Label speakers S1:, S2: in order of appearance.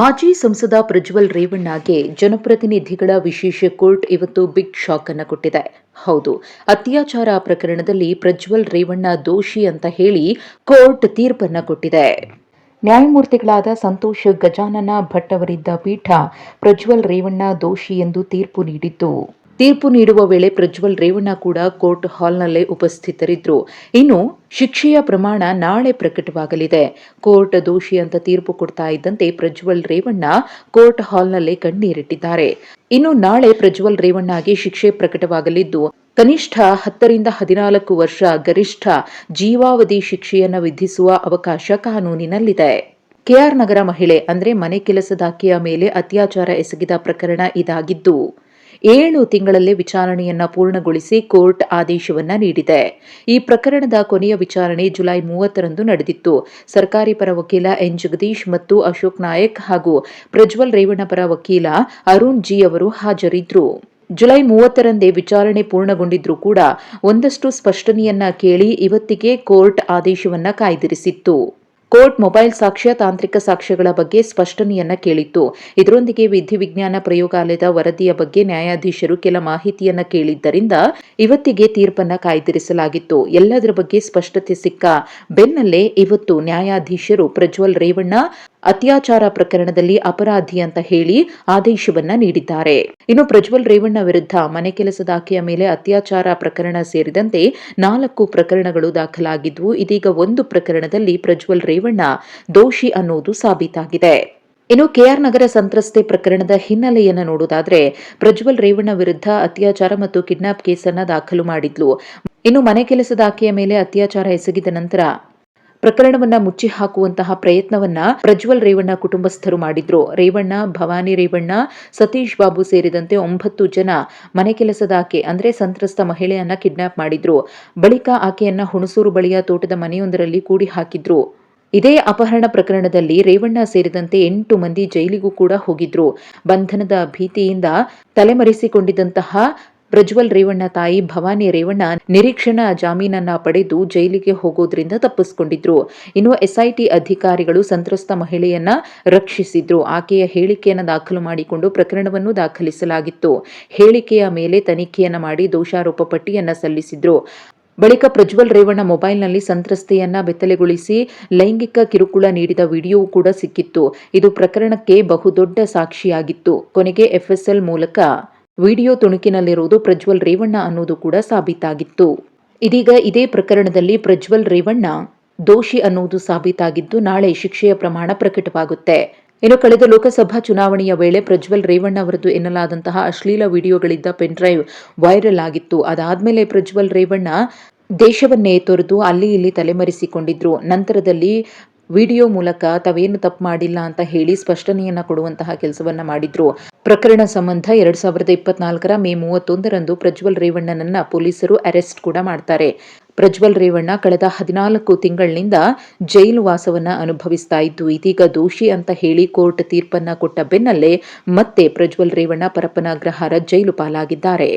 S1: ಮಾಜಿ ಸಂಸದ ಪ್ರಜ್ವಲ್ ರೇವಣ್ಣಗೆ ಜನಪ್ರತಿನಿಧಿಗಳ ವಿಶೇಷ ಕೋರ್ಟ್ ಇವತ್ತು ಬಿಗ್ ಶಾಕ್ ಅನ್ನು ಕೊಟ್ಟಿದೆ. ಹೌದು, ಅತ್ಯಾಚಾರ ಪ್ರಕರಣದಲ್ಲಿ ಪ್ರಜ್ವಲ್ ರೇವಣ್ಣ ದೋಷಿ ಅಂತ ಹೇಳಿ ಕೋರ್ಟ್ ತೀರ್ಪನ್ನ ಕೊಟ್ಟಿದೆ. ನ್ಯಾಯಮೂರ್ತಿಗಳಾದ ಸಂತೋಷ್ ಗಜಾನನ ಭಟ್ ಅವರಿದ್ದ ಪೀಠ ಪ್ರಜ್ವಲ್ ರೇವಣ್ಣ ದೋಷಿ ಎಂದು ತೀರ್ಪು ನೀಡಿದ್ದು ತೀರ್ಪು ನೀಡುವ ವೇಳೆ ಪ್ರಜ್ವಲ್ ರೇವಣ್ಣ ಕೂಡ ಕೋರ್ಟ್ ಹಾಲ್ನಲ್ಲೇ ಉಪಸ್ಥಿತರಿದ್ದರು ಇನ್ನು ಶಿಕ್ಷೆಯ ಪ್ರಮಾಣ ನಾಳೆ ಪ್ರಕಟವಾಗಲಿದೆ. ಕೋರ್ಟ್ ದೋಷಿ ಅಂತ ತೀರ್ಪು ಕೊಡ್ತಾ ಇದ್ದಂತೆ ಪ್ರಜ್ವಲ್ ರೇವಣ್ಣ ಕೋರ್ಟ್ ಹಾಲ್ನಲ್ಲೇ ಕಣ್ಣೀರಿಟ್ಟಿದ್ದಾರೆ. ಇನ್ನು ನಾಳೆ ಪ್ರಜ್ವಲ್ ರೇವಣ್ಣಗೆ ಶಿಕ್ಷೆ ಪ್ರಕಟವಾಗಲಿದ್ದು, ಕನಿಷ್ಠ ಹತ್ತರಿಂದ ಹದಿನಾಲ್ಕು ವರ್ಷ ಗರಿಷ್ಠ ಜೀವಾವಧಿ ಶಿಕ್ಷೆಯನ್ನು ವಿಧಿಸುವ ಅವಕಾಶ ಕಾನೂನಿನಲ್ಲಿದೆ. ಕೆಆರ್ ನಗರ ಮಹಿಳೆ ಅಂದ್ರೆ ಮನೆ ಕೆಲಸದಾಕೆಯ ಮೇಲೆ ಅತ್ಯಾಚಾರ ಎಸಗಿದ ಪ್ರಕರಣ ಇದಾಗಿದ್ದು ಏಳು ತಿಂಗಳಲ್ಲೇ ವಿಚಾರಣೆಯನ್ನ ಪೂರ್ಣಗೊಳಿಸಿ ಕೋರ್ಟ್ ಆದೇಶವನ್ನ ನೀಡಿದೆ. ಈ ಪ್ರಕರಣದ ಕೊನೆಯ ವಿಚಾರಣೆ ಜುಲೈ ಮೂವತ್ತರಂದು ನಡೆದಿತ್ತು. ಸರ್ಕಾರಿ ಪರ ವಕೀಲ ಎನ್. ಜಗದೀಶ್ ಮತ್ತು ಅಶೋಕ್ ನಾಯಕ್ ಹಾಗೂ ಪ್ರಜ್ವಲ್ ರೇವಣ್ಣ ಪರ ವಕೀಲ ಅರುಣ್ ಜಿ ಅವರು ಹಾಜರಿದ್ದರು ಜುಲೈ ಮೂವತ್ತರಂದೇ ವಿಚಾರಣೆ ಪೂರ್ಣಗೊಂಡಿದ್ರೂ ಕೂಡ ಒಂದಷ್ಟು ಸ್ಪಷ್ಟನೆಯನ್ನ ಕೇಳಿ ಇವತ್ತಿಗೆ ಕೋರ್ಟ್ ಆದೇಶವನ್ನ ಕಾಯ್ದಿರಿಸಿತ್ತು. ಕೋರ್ಟ್ ಮೊಬೈಲ್ ಸಾಕ್ಷ್ಯ, ತಾಂತ್ರಿಕ ಸಾಕ್ಷ್ಯಗಳ ಬಗ್ಗೆ ಸ್ಪಷ್ಟನೆಯನ್ನ ಕೇಳಿತ್ತು. ಇದರೊಂದಿಗೆ ವಿಧಿವಿಜ್ಞಾನ ಪ್ರಯೋಗಾಲಯದ ವರದಿಯ ಬಗ್ಗೆ ನ್ಯಾಯಾಧೀಶರು ಕೆಲ ಮಾಹಿತಿಯನ್ನ ಕೇಳಿದ್ದರಿಂದ ಇವತ್ತಿಗೆ ತೀರ್ಪನ್ನ ಕಾಯ್ದಿರಿಸಲಾಗಿತ್ತು. ಎಲ್ಲದರ ಬಗ್ಗೆ ಸ್ಪಷ್ಟತೆ ಸಿಕ್ಕ ಬೆನ್ನಲ್ಲೇ ಇವತ್ತು ನ್ಯಾಯಾಧೀಶರು ಪ್ರಜ್ವಲ್ ರೇವಣ್ಣ ಅತ್ಯಾಚಾರ ಪ್ರಕರಣದಲ್ಲಿ ಅಪರಾಧಿ ಅಂತ ಹೇಳಿ ಆದೇಶವನ್ನ ನೀಡಿದ್ದಾರೆ. ಇನ್ನು ಪ್ರಜ್ವಲ್ ರೇವಣ್ಣ ವಿರುದ್ಧ ಮನೆ ಕೆಲಸದ ಆಕೆಯ ಮೇಲೆ ಅತ್ಯಾಚಾರ ಪ್ರಕರಣ ಸೇರಿದಂತೆ ನಾಲ್ಕು ಪ್ರಕರಣಗಳು ದಾಖಲಾಗಿದ್ವು ಇದೀಗ ಒಂದು ಪ್ರಕರಣದಲ್ಲಿ ಪ್ರಜ್ವಲ್ ರೇವಣ್ಣ ದೋಷಿ ಅನ್ನೋದು ಸಾಬೀತಾಗಿದೆ. ಇನ್ನು ಕೆಆರ್ ನಗರ ಸಂತ್ರಸ್ತೆ ಪ್ರಕರಣದ ಹಿನ್ನೆಲೆಯನ್ನು ನೋಡುವುದಾದ್ರೆ ಪ್ರಜ್ವಲ್ ರೇವಣ್ಣ ವಿರುದ್ಧ ಅತ್ಯಾಚಾರ ಮತ್ತು ಕಿಡ್ನಾಪ್ ಕೇಸನ್ನ ದಾಖಲು ಮಾಡಿದ್ಲು. ಇನ್ನು ಮನೆ ಕೆಲಸದ ಆಕೆಯ ಮೇಲೆ ಅತ್ಯಾಚಾರ ಎಸಗಿದ ನಂತರ ಪ್ರಕರಣವನ್ನ ಮುಚ್ಚಿ ಹಾಕುವಂತಹ ಪ್ರಯತ್ನವನ್ನ ಪ್ರಜ್ವಲ್ ರೇವಣ್ಣ ಕುಟುಂಬಸ್ಥರು ಮಾಡಿದ್ರು. ರೇವಣ್ಣ, ಭವಾನಿ ರೇವಣ್ಣ, ಸತೀಶ್ ಬಾಬು ಸೇರಿದಂತೆ ಒಂಬತ್ತು ಜನ ಮನೆ ಕೆಲಸದ ಆಕೆ, ಅಂದ್ರೆ ಸಂತ್ರಸ್ತ ಮಹಿಳೆಯನ್ನ ಕಿಡ್ನಾಪ್ ಮಾಡಿದ್ರು. ಬಳಿಕ ಆಕೆಯನ್ನ ಹುಣಸೂರು ಬಳಿಯ ತೋಟದ ಮನೆಯೊಂದರಲ್ಲಿ ಕೂಡಿ ಹಾಕಿದ್ರು. ಇದೇ ಅಪಹರಣ ಪ್ರಕರಣದಲ್ಲಿ ರೇವಣ್ಣ ಸೇರಿದಂತೆ ಎಂಟು ಮಂದಿ ಜೈಲಿಗೂ ಕೂಡ ಹೋಗಿದ್ರು. ಬಂಧನದ ಭೀತಿಯಿಂದ ತಲೆಮರೆಸಿಕೊಂಡಿದ್ದಂತಹ ಪ್ರಜ್ವಲ್ ರೇವಣ್ಣ ತಾಯಿ, ಭವಾನಿ ರೇವಣ್ಣ ನಿರೀಕ್ಷಣಾ ಜಾಮೀನನ್ನ ಪಡೆದು ಜೈಲಿಗೆ ಹೋಗೋದ್ರಿಂದ ತಪ್ಪಿಸಿಕೊಂಡಿದ್ರು. ಇನ್ನು ಎಸ್ಐಟಿ ಅಧಿಕಾರಿಗಳು ಸಂತ್ರಸ್ತ ಮಹಿಳೆಯನ್ನ ರಕ್ಷಿಸಿದ್ರು. ಆಕೆಯ ಹೇಳಿಕೆಯನ್ನು ದಾಖಲು ಮಾಡಿಕೊಂಡು ಪ್ರಕರಣವನ್ನು ದಾಖಲಿಸಲಾಗಿತ್ತು. ಹೇಳಿಕೆಯ ಮೇಲೆ ತನಿಖೆಯನ್ನು ಮಾಡಿ ದೋಷಾರೋಪ ಪಟ್ಟಿಯನ್ನ ಸಲ್ಲಿಸಿದ್ರು. ಬಳಿಕ ಪ್ರಜ್ವಲ್ ರೇವಣ್ಣ ಮೊಬೈಲ್ನಲ್ಲಿ ಸಂತ್ರಸ್ತೆಯನ್ನ ಬೆತ್ತಲೆಗೊಳಿಸಿ ಲೈಂಗಿಕ ಕಿರುಕುಳ ನೀಡಿದ ವಿಡಿಯೋ ಕೂಡ ಸಿಕ್ಕಿತ್ತು. ಇದು ಪ್ರಕರಣಕ್ಕೆ ಬಹುದೊಡ್ಡ ಸಾಕ್ಷಿಯಾಗಿತ್ತು. ಕೊನೆಗೆ ಎಫ್ಎಸ್ಎಲ್ ಮೂಲಕ ವಿಡಿಯೋ ತುಣುಕಿನಲ್ಲಿರುವುದು ಪ್ರಜ್ವಲ್ ರೇವಣ್ಣ ಅನ್ನೋದು ಕೂಡ ಸಾಬೀತಾಗಿತ್ತು. ಇದೀಗ ಇದೇ ಪ್ರಕರಣದಲ್ಲಿ ಪ್ರಜ್ವಲ್ ರೇವಣ್ಣ ದೋಷಿ ಅನ್ನುವುದು ಸಾಬೀತಾಗಿದ್ದು ನಾಳೆ ಶಿಕ್ಷೆಯ ಪ್ರಮಾಣ ಪ್ರಕಟವಾಗುತ್ತೆ. ಇನ್ನು ಕಳೆದ ಲೋಕಸಭಾ ಚುನಾವಣೆಯ ವೇಳೆ ಪ್ರಜ್ವಲ್ ರೇವಣ್ಣ ಅವರದ್ದು ಎನ್ನಲಾದಂತಹ ಅಶ್ಲೀಲ ವಿಡಿಯೋಗಳಿದ್ದ ಪೆನ್ ಡ್ರೈವ್ ವೈರಲ್ ಆಗಿತ್ತು. ಅದಾದ್ಮೇಲೆ ಪ್ರಜ್ವಲ್ ರೇವಣ್ಣ ದೇಶವನ್ನೇ ತೊರೆದು ಅಲ್ಲಿ ಇಲ್ಲಿ ತಲೆಮರೆಸಿಕೊಂಡಿದ್ರು. ನಂತರದಲ್ಲಿ ವಿಡಿಯೋ ಮೂಲಕ ತಾವೇನು ತಪ್ಪು ಮಾಡಿಲ್ಲ ಅಂತ ಹೇಳಿ ಸ್ಪಷ್ಟನೆಯನ್ನ ಕೊಡುವಂತಹ ಕೆಲಸವನ್ನ ಮಾಡಿದ್ರು. ಪ್ರಕರಣ ಸಂಬಂಧ ಎರಡ್ ಸಾವಿರದ ಇಪ್ಪತ್ನಾಲ್ಕರ ಮೇ ಮೂವತ್ತೊಂದರಂದು ಪ್ರಜ್ವಲ್ ರೇವಣ್ಣನನ್ನ ಪೊಲೀಸರು ಅರೆಸ್ಟ್ ಕೂಡ ಮಾಡ್ತಾರೆ. ಪ್ರಜ್ವಲ್ ರೇವಣ್ಣ ಕಳೆದ ಹದಿನಾಲ್ಕು ತಿಂಗಳಿನಿಂದ ಜೈಲು ವಾಸವನ್ನ ಅನುಭವಿಸ್ತಾ ಇದ್ದು, ಇದೀಗ ದೋಷಿ ಅಂತ ಹೇಳಿ ಕೋರ್ಟ್ ತೀರ್ಪನ್ನ ಕೊಟ್ಟ ಬೆನ್ನಲ್ಲೇ ಮತ್ತೆ ಪ್ರಜ್ವಲ್ ರೇವಣ್ಣ ಪರಪ್ಪನ ಅಗ್ರಹಾರ ಜೈಲು ಪಾಲಾಗಿದ್ದಾರೆ.